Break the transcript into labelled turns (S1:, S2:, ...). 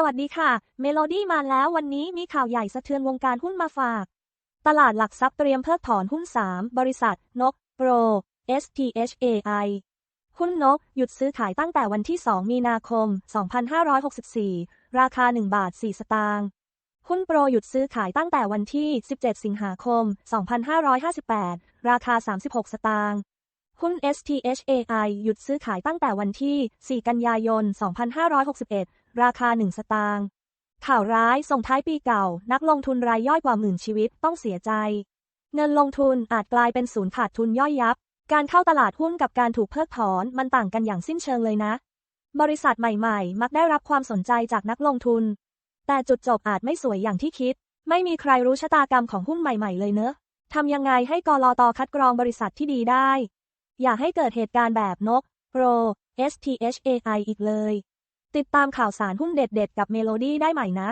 S1: สวัสดีค่ะ เมโลดี้มาแล้ววันนี้มีข่าวใหญ่สะเทือนวงการหุ้นมาฝาก ตลาดหลักทรัพย์เตรียมเพิกถอนหุ้น 3 บริษัท นก โปร STHAI หุ้นนก หยุดซื้อขายตั้งแต่วันที่ 2 มีนาคม 2564 ราคา 1 บาท 4 สตางค์ หุ้นโปรหยุดซื้อขายตั้งแต่วันที่ 17 สิงหาคม 2558 ราคา 36 สตางค์ หุ้น STHAI หยุดซื้อขายตั้งแต่วันที่ 4 กันยายน 2561 ราคา 1 สตางค์ ข่าวร้ายส่งท้ายปีเก่า นักลงทุนรายย่อยกว่าหมื่นชีวิตต้องเสียใจ เงินลงทุนอาจกลายเป็นศูนย์ขาดทุนย่อยยับ การเข้าตลาดหุ้นกับการถูกเพิกถอนมันต่างกันอย่างสิ้นเชิงเลยนะ บริษัทใหม่ๆ มักได้รับความสนใจจากนักลงทุน แต่จุดจบอาจไม่สวยอย่างที่คิด ไม่มีใครรู้ชะตากรรมของหุ้นใหม่ๆ เลยเนอะทำยังไงให้กรอตคัดกรองบริษัทที่ดีได้ อย่าให้เกิดเหตุการณ์แบบนกโปร STHAI อีกเลย ติดตามข่าวสารหุ้นเด็ดๆ กับเมโลดี้ได้ใหม่นะ